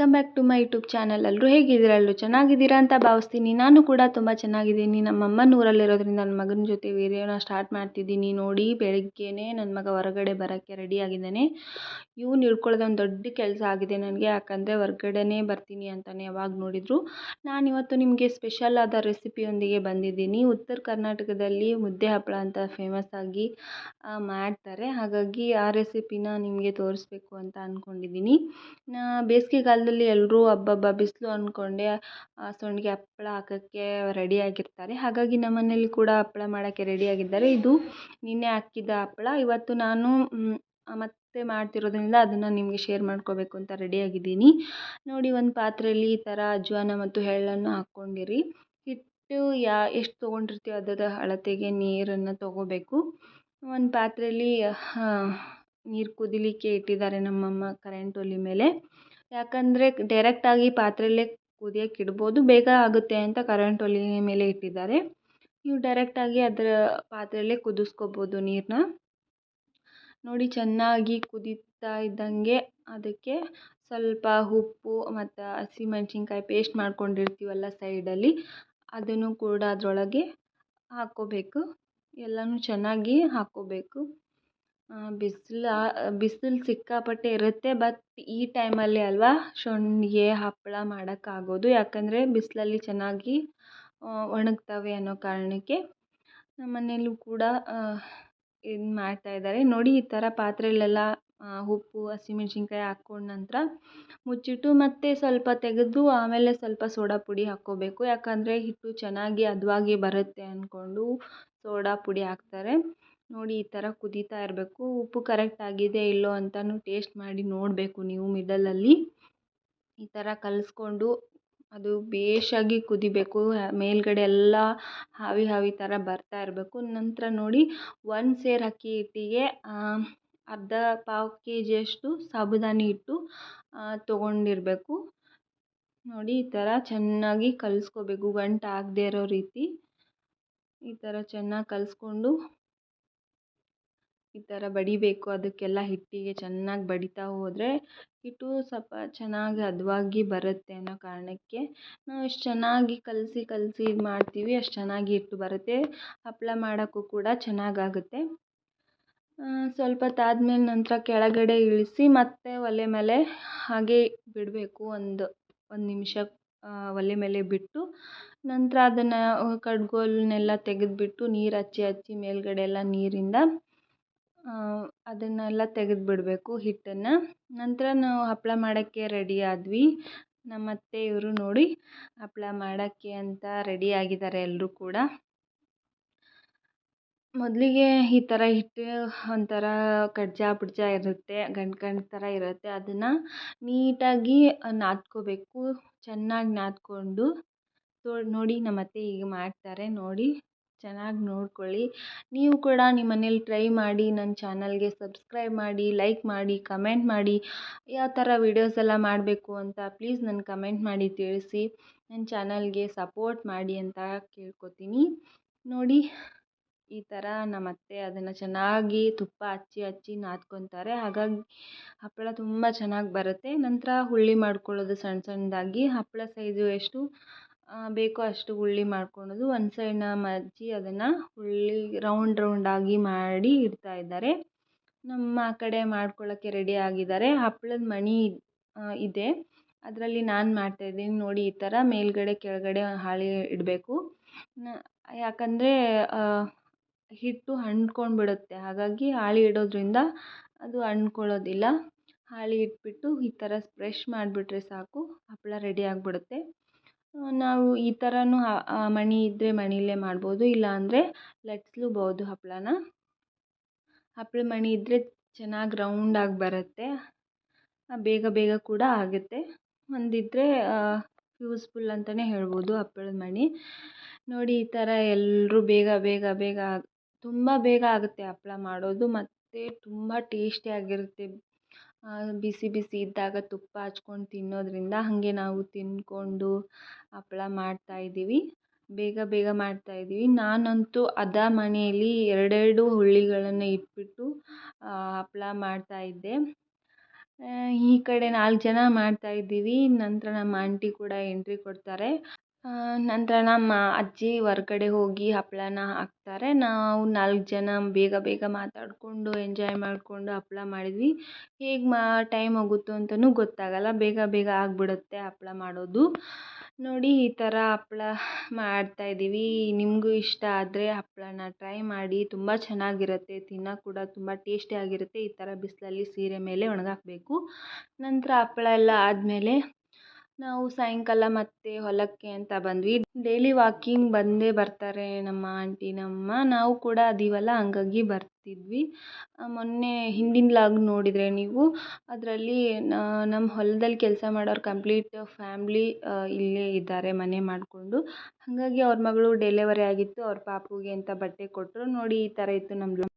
Welcome back to my YouTube channel ಎಲ್ಲರೂ ಹೇಗಿದ್ದೀರಾ? ಎಲ್ಲರೂ ಚೆನ್ನಾಗಿದ್ದೀರಾ ಅಂತ ಭಾವಿಸ್ತೀನಿ. ನಾನು ಕೂಡ ತುಂಬ ಚೆನ್ನಾಗಿದ್ದೀನಿ. ನಮ್ಮ ಅಮ್ಮನ ಊರಲ್ಲಿರೋದ್ರಿಂದ ನನ್ನ ಮಗನ ಜೊತೆ ವೀಡಿಯೋನ ಸ್ಟಾರ್ಟ್ ಮಾಡ್ತಿದ್ದೀನಿ. ನೋಡಿ, ಬೆಳಗ್ಗೆನೇ ನನ್ನ ಮಗ ಹೊರಗಡೆ ಬರೋಕ್ಕೆ ರೆಡಿಯಾಗಿದ್ದಾನೆ ಇವ್ನು ಹಿಡ್ಕೊಳ್ಳೋದು ಒಂದು ದೊಡ್ಡ ಕೆಲಸ ಆಗಿದೆ ನನಗೆ. ಯಾಕಂದರೆ ಹೊರಗಡೆನೇ ಬರ್ತೀನಿ ಅಂತಲೇ ಯಾವಾಗ ನೋಡಿದರು. ನಾನು ಇವತ್ತು ನಿಮಗೆ ಸ್ಪೆಷಲ್ ಆದ ರೆಸಿಪಿಯೊಂದಿಗೆ ಬಂದಿದ್ದೀನಿ. ಉತ್ತರ ಕರ್ನಾಟಕದಲ್ಲಿ ಮುದ್ದೆ ಹಪ್ಪಳ ಅಂತ ಫೇಮಸ್ ಆಗಿ ಮಾಡ್ತಾರೆ. ಹಾಗಾಗಿ ಆ ರೆಸಿಪಿನ ನಿಮಗೆ ತೋರಿಸ್ಬೇಕು ಅಂತ ಅಂದ್ಕೊಂಡಿದ್ದೀನಿ ಬೇಸಿಗೆಗಾಲದಲ್ಲಿ ಎಲ್ಲರೂ ಅಬ್ಬಬ್ಬ ಬಿಸಿಲು ಅಂದ್ಕೊಂಡೆ ಸಂಡ್ಗೆ ಹಪ್ಳ ಹಾಕೋಕ್ಕೆ ರೆಡಿಯಾಗಿರ್ತಾರೆ ಹಾಗಾಗಿ ನಮ್ಮ ಮನೇಲಿ ಕೂಡ ಹಪ್ಳ ಮಾಡೋಕ್ಕೆ ರೆಡಿಯಾಗಿದ್ದಾರೆ ಇದು ನಿನ್ನೆ ಹಾಕಿದ ಹಪ್ಳ ಇವತ್ತು ನಾನು ಮತ್ತೆ ಮಾಡ್ತಿರೋದ್ರಿಂದ ಅದನ್ನು ನಿಮಗೆ ಶೇರ್ ಮಾಡ್ಕೋಬೇಕು ಅಂತ ರೆಡಿಯಾಗಿದ್ದೀನಿ ನೋಡಿ, ಒಂದು ಪಾತ್ರೆಯಲ್ಲಿ ಈ ಥರ ಅಜ್ವಾನ ಮತ್ತು ಎಳ್ಳನ್ನು ಹಾಕ್ಕೊಂಡಿರಿ. ಹಿಟ್ಟು ಯಾ, ಎಷ್ಟು ತೊಗೊಂಡಿರ್ತೀವಿ ಅದರ ಅಳತೆಗೆ ನೀರನ್ನು ತೊಗೋಬೇಕು. ಒಂದು ಪಾತ್ರೆಯಲ್ಲಿ ನೀರು ಕುದಿಲಿಕ್ಕೆ ಇಟ್ಟಿದ್ದಾರೆ ನಮ್ಮಮ್ಮ ಕರೆಂಟ್ ಒಲೆ ಮೇಲೆ. ಯಾಕಂದರೆ ಡೈರೆಕ್ಟಾಗಿ ಪಾತ್ರೆಯಲ್ಲೇ ಕುದಿಯಕ್ಕೆ ಇಡ್ಬೋದು, ಬೇಗ ಆಗುತ್ತೆ ಅಂತ ಕರೆಂಟ್ ಒಲೆ ಮೇಲೆ ಇಟ್ಟಿದ್ದಾರೆ. ನೀವು ಡೈರೆಕ್ಟಾಗಿ ಅದರ ಪಾತ್ರೆಯಲ್ಲೇ ಕುದಿಸ್ಕೋಬೋದು ನೀರನ್ನ ನೋಡಿ ಚೆನ್ನಾಗಿ ಕುದೀತಾ ಇದ್ದಂಗೆ ಅದಕ್ಕೆ ಸ್ವಲ್ಪ ಉಪ್ಪು ಮತ್ತು ಹಸಿಮೆಣ್ಸಿನ್ಕಾಯಿ ಪೇಸ್ಟ್ ಮಾಡ್ಕೊಂಡಿರ್ತೀವಲ್ಲ ಸೈಡಲ್ಲಿ ಅದನ್ನು ಕೂಡ ಅದರೊಳಗೆ ಹಾಕ್ಕೋಬೇಕು. ಎಲ್ಲನೂ ಚೆನ್ನಾಗಿ ಹಾಕ್ಕೋಬೇಕು. ಬಿಸಿಲು ಬಿಸಿಲು ಸಿಕ್ಕಾಪಟ್ಟೆ ಇರುತ್ತೆ ಬಟ್ ಈ ಟೈಮಲ್ಲಿ ಅಲ್ವಾ ಸಂಡ್ಗೆ ಹಪ್ಪಳ ಮಾಡೋಕ್ಕಾಗೋದು. ಯಾಕಂದರೆ ಬಿಸಿಲಲ್ಲಿ ಚೆನ್ನಾಗಿ ಒಣಗ್ತವೆ ಅನ್ನೋ ಕಾರಣಕ್ಕೆ ನಮ್ಮ ಕೂಡ ಇದು ಮಾಡ್ತಾ ಇದ್ದಾರೆ. ನೋಡಿ ಈ ಥರ ಪಾತ್ರೆಲೆಲ್ಲ ಉಪ್ಪು, ಹಸಿಮೆಣ್ಸಿನ್ಕಾಯಿ ಹಾಕ್ಕೊಂಡ ನಂತರ ಮುಚ್ಚಿಟ್ಟು ಮತ್ತೆ ಸ್ವಲ್ಪ ತೆಗೆದು ಆಮೇಲೆ ಸ್ವಲ್ಪ ಸೋಡಾ ಪುಡಿ ಹಾಕ್ಕೋಬೇಕು. ಯಾಕಂದರೆ ಹಿಟ್ಟು ಚೆನ್ನಾಗಿ ಹದವಾಗಿ ಬರುತ್ತೆ ಅಂದ್ಕೊಂಡು ಸೋಡಾ ಪುಡಿ ಹಾಕ್ತಾರೆ. ನೋಡಿ ಈ ಥರ ಕುದೀತಾ ಇರಬೇಕು. ಉಪ್ಪು ಕರೆಕ್ಟ್ ಇಲ್ಲೋ ಅಂತಲೂ ಟೇಸ್ಟ್ ಮಾಡಿ ನೋಡಬೇಕು ನೀವು ಮಿಡಲಲ್ಲಿ ಈ ಥರ ಕಲಿಸ್ಕೊಂಡು ಅದು ಭೇಷಾಗಿ ಕುದಿಬೇಕು. ಮೇಲುಗಡೆ ಎಲ್ಲ ಆವಿ ಹಾವಿ ಥರ ಬರ್ತಾ ಇರಬೇಕು. ನಂತರ ನೋಡಿ ಒಂದು ಸೇರ್ ಅಕ್ಕಿ ಹಿಟ್ಟಿಗೆ ಅರ್ಧ ಪಾವು ಕೆ ಜಿಯಷ್ಟು ಸಾಬುದಾನಿ ಹಿಟ್ಟು ತೊಗೊಂಡಿರಬೇಕು. ನೋಡಿ ಈ ಥರ ಚೆನ್ನಾಗಿ ಕಲಿಸ್ಕೋಬೇಕು. ಗಂಟು ಆಗದೇ ಇರೋ ರೀತಿ. ಈ ಥರ ಚೆನ್ನಾಗಿ ಕಲಿಸ್ಕೊಂಡು ಈ ಥರ ಬಡಿಬೇಕು, ಅದಕ್ಕೆಲ್ಲ ಹಿಟ್ಟಿಗೆ ಚೆನ್ನಾಗಿ ಬಡಿತಾ ಹೋದರೆ ಹಿಟ್ಟು ಸ್ವಲ್ಪ ಚೆನ್ನಾಗಿ ಹದವಾಗಿ ಬರುತ್ತೆ ಅನ್ನೋ ಕಾರಣಕ್ಕೆ ನಾವು ಎಷ್ಟು ಚೆನ್ನಾಗಿ ಕಲಸಿ ಕಲಸಿ ಇದು ಮಾಡ್ತೀವಿ, ಅಷ್ಟು ಚೆನ್ನಾಗಿ ಹಿಟ್ಟು ಬರುತ್ತೆ. ಹಪ್ಪಳ ಮಾಡೋಕ್ಕೂ ಕೂಡ ಚೆನ್ನಾಗಾಗುತ್ತೆ. ಸ್ವಲ್ಪ ಹೊತ್ತಾದ್ಮೇಲೆ ನಂತರ ಕೆಳಗಡೆ ಇಳಿಸಿ ಮತ್ತೆ ಒಲೆ ಮೇಲೆ ಹಾಗೆ ಬಿಡಬೇಕು ಒಂದು ಒಂದು ನಿಮಿಷ ಒಲೆ ಮೇಲೆ ಬಿಟ್ಟು ನಂತರ ಅದನ್ನು ಕಡ್ಗೋಲನ್ನೆಲ್ಲ ತೆಗೆದ್ಬಿಟ್ಟು ನೀರು ಹಚ್ಚಿ ಹಚ್ಚಿ ಮೇಲುಗಡೆ ಎಲ್ಲ ನೀರಿಂದ ಅದನ್ನೆಲ್ಲ ತೆಗೆದು ಬಿಡಬೇಕು ಹಿಟ್ಟನ್ನು. ನಂತರ ನಾವು ಹಪ್ಪಳ ಮಾಡೋಕ್ಕೆ ರೆಡಿ ಆದ್ವಿ. ನಮ್ಮ ಅತ್ತೆ ಇವರು ನೋಡಿ ಹಪ್ಪಳ ಮಾಡೋಕ್ಕೆ ಅಂತ ರೆಡಿ ಆಗಿದ್ದಾರೆ ಎಲ್ಲರೂ ಕೂಡ. ಮೊದಲಿಗೆ ಈ ಥರ ಹಿಟ್ಟು ಒಂಥರ ಕಡ್ಜ ಪುಡ್ಜ ಇರುತ್ತೆ ಗಂಟು ಗಂಟು ಥರ ಇರುತ್ತೆ. ಅದನ್ನು ನೀಟಾಗಿ ನಾದ್ಕೋಬೇಕು, ಚೆನ್ನಾಗಿ ನಾದ್ಕೊಂಡು. ನೋಡಿ ನಮ್ಮ ಅತ್ತೆ ಹೀಗೆ ಮಾಡ್ತಾರೆ, ನೋಡಿ. ಚೆನ್ನಾಗಿ ನೋಡ್ಕೊಳ್ಳಿ. ನೀವು ಕೂಡ ನಿಮ್ಮ ಮನೇಲಿ ಟ್ರೈ ಮಾಡಿ ನನ್ನ ಚಾನಲ್ಗೆ ಸಬ್ಸ್ಕ್ರೈಬ್ ಮಾಡಿ ಲೈಕ್ ಮಾಡಿ ಕಮೆಂಟ್ ಮಾಡಿ, ಯಾವ ಥರ ವೀಡಿಯೋಸ್ ಎಲ್ಲ ಮಾಡಬೇಕು ಅಂತ ಪ್ಲೀಸ್ ನನ್ನ ಕಮೆಂಟ್ ಮಾಡಿ ತಿಳಿಸಿ. ನನ್ನ ಚಾನಲ್ಗೆ ಸಪೋರ್ಟ್ ಮಾಡಿ ಅಂತ ಕೇಳ್ಕೊತೀನಿ. ನೋಡಿ, ಈ ಥರ ನಮ್ಮ ಅತ್ತೆ ಅದನ್ನು ಚೆನ್ನಾಗಿ ತುಪ್ಪ ಹಚ್ಚಿ ಹಚ್ಚಿ ನಾದ್ಕೊತಾರೆ. ಹಾಗಾಗಿ ಹಪ್ಪಳ ತುಂಬ ಚೆನ್ನಾಗಿ ಬರುತ್ತೆ. ನಂತರ ಹುಳ್ಳಿ ಮಾಡ್ಕೊಳ್ಳೋದು ಸಣ್ಣ ಸಣ್ಣದಾಗಿ. ಹಪ್ಪಳ ಸೈಜು ಎಷ್ಟು? ಬೇಕೋ ಅಷ್ಟು ಹುಳ್ಳಿ ಮಾಡ್ಕೊಳ್ಳೋದು ಒಂದು ಸೈಡ್ನ ಮಡಚಿ ಅಜ್ಜಿ ಅದನ್ನು ಹುಳ್ಳಿ ರೌಂಡ್ ರೌಂಡಾಗಿ ಮಾಡಿ ಇಡ್ತಾ ಇದ್ದಾರೆ. ನಮ್ಮ ಕಡೆ ಮಾಡ್ಕೊಳ್ಳೋಕ್ಕೆ ರೆಡಿ ಆಗಿದ್ದಾರೆ. ಹಪ್ಳದ ಮಣಿ ಇದೆ. ಅದರಲ್ಲಿ ನಾನು ಮಾಡ್ತಾಯಿದ್ದೀನಿ ನೋಡಿ, ಈ ಥರ ಮೇಲುಗಡೆ ಕೆಳಗಡೆ ಹಾಳೆ ಇಡಬೇಕು. ಯಾಕಂದರೆ ಹಿಟ್ಟು ಅಂಟ್ಕೊಂಡು ಬಿಡುತ್ತೆ ಹಾಗಾಗಿ ಹಾಳೆ ಇಡೋದ್ರಿಂದ ಅದು ಅಂಟ್ಕೊಳ್ಳೋದಿಲ್ಲ ಹಾಳೆ ಇಟ್ಬಿಟ್ಟು ಈ ಥರ ಸ್ಪ್ರೆಶ್ ಮಾಡಿಬಿಟ್ರೆ ಸಾಕು. ಹಪ್ಪಳ ರೆಡಿ ಆಗಿಬಿಡುತ್ತೆ. ನಾವು ಈ ಥರನೂ ಮಣೆ ಇದ್ದರೆ ಮಣೆಲೇ ಮಾಡ್ಬೋದು. ಇಲ್ಲ ಅಂದರೆ ಲಟ್ಸ್ಲೂಬಹುದು ಹಪ್ಪಳನ ಹಪ್ಪಳ ಮಣೆ ಇದ್ದರೆ ಚೆನ್ನಾಗಿ ರೌಂಡಾಗಿ ಬರುತ್ತೆ. ಬೇಗ ಬೇಗ ಕೂಡ ಆಗುತ್ತೆ. ಒಂದಿದ್ದರೆ ಯೂಸ್ಫುಲ್ ಅಂತಲೇ ಹೇಳ್ಬೋದು ಹಪ್ಪಳದ ಮಣೆ. ನೋಡಿ ಈ ಥರ ಎಲ್ಲರೂ ಬೇಗ ಬೇಗ ಬೇಗ ತುಂಬ ಬೇಗ ಆಗುತ್ತೆ ಹಪ್ಪಳ ಮಾಡೋದು. ಮತ್ತು ತುಂಬ ಟೇಸ್ಟಿಯಾಗಿರುತ್ತೆ ಬಿಸಿ ಬಿಸಿ ಇದ್ದಾಗ ತುಪ್ಪ ಹಚ್ಕೊಂಡು ತಿನ್ನೋದರಿಂದ ಹಾಗೆ ನಾವು ತಿಂದ್ಕೊಂಡು ಮಾಡ್ತಾ ಇದ್ದೀವಿ. ಬೇಗ ಬೇಗ ಮಾಡ್ತಾ ಇದ್ದೀವಿ. ನಾನಂತೂ ಅದ ಮನೆಯಲ್ಲಿ ಎರಡೆರಡು ಹುಳ್ಳಿಗಳನ್ನು ಇಟ್ಬಿಟ್ಟು ಮಾಡ್ತಾ ಇದ್ದೆ. ಈ ಕಡೆ ನಾಲ್ಕು ಜನ ಮಾಡ್ತಾ ಇದ್ದೀವಿ. ನಂತರ ನಮ್ಮ ಆಂಟಿ ಕೂಡ ಎಂಟ್ರಿ ಕೊಡ್ತಾರೆ. ನಂತರ ನಮ್ಮ ಅಜ್ಜಿ ಹೊರ್ಗಡೆ ಹೋಗಿ ಹಪ್ಪಳನ ಹಾಕ್ತಾರೆ. ನಾವು ನಾಲ್ಕು ಜನ ಬೇಗ ಬೇಗ ಮಾತಾಡಿಕೊಂಡು ಎಂಜಾಯ್ ಮಾಡಿಕೊಂಡು ಹಪ್ಪಳ ಮಾಡಿದ್ವಿ. ಹೇಗೆ ಮಾ ಟೈಮ್ ಹೋಗುತ್ತೋ ಅಂತಲೂ ಗೊತ್ತಾಗಲ್ಲ. ಬೇಗ ಬೇಗ ಆಗಿಬಿಡುತ್ತೆ ಹಪ್ಪಳ ಮಾಡೋದು. ನೋಡಿ, ಈ ಥರ ಹಪ್ಪಳ ಮಾಡ್ತಾ ಇದ್ದೀವಿ. ನಿಮಗೂ ಇಷ್ಟ ಆದರೆ ಹಪ್ಪಳನ ಟ್ರೈ ಮಾಡಿ. ತುಂಬ ಚೆನ್ನಾಗಿರುತ್ತೆ. ತಿನ್ನೋಕೆ ಕೂಡ ತುಂಬ ಟೇಸ್ಟಿಯಾಗಿರುತ್ತೆ ಈ ಥರ ಬಿಸಿಲಲ್ಲಿ ಸೀರೆ ಮೇಲೆ ಒಣಗಾಕಬೇಕು. ನಂತರ ಹಪ್ಪಳ ಎಲ್ಲ ಆದಮೇಲೆ ನಾವು ಸಾಯಂಕಾಲ ಮತ್ತೆ ಹೊಲಕ್ಕೆ ಅಂತ ಬಂದ್ವಿ. ಡೈಲಿ ವಾಕಿಂಗ್ ಬಂದೇ ಬರ್ತಾರೆ ನಮ್ಮ ಆಂಟಿ, ನಮ್ಮ ನಾವು ಕೂಡ ಅದೀವಲ್ಲ, ಹಂಗಾಗಿ ಬರ್ತಿದ್ವಿ. ಮೊನ್ನೆ ಹಿಂದಿನ ಲಾಗ್ ನೋಡಿದರೆ ನೀವು, ಅದರಲ್ಲಿ ನಮ್ಮ ಹೊಲ್ದಲ್ಲಿ ಕೆಲಸ ಮಾಡೋರು ಕಂಪ್ಲೀಟ್ ಫ್ಯಾಮ್ಲಿ ಇಲ್ಲೇ ಇದ್ದಾರೆ, ಮನೆ ಮಾಡಿಕೊಂಡು. ಹಾಗಾಗಿ ಅವ್ರ ಮಗಳು ಡೆಲಿವರಿ ಆಗಿತ್ತು, ಅವ್ರ ಪಾಪುಗೆ ಅಂತ ಬಟ್ಟೆ ಕೊಟ್ಟರು ನೋಡಿ, ಈ ಥರ ಇತ್ತು ನಮ್ಮ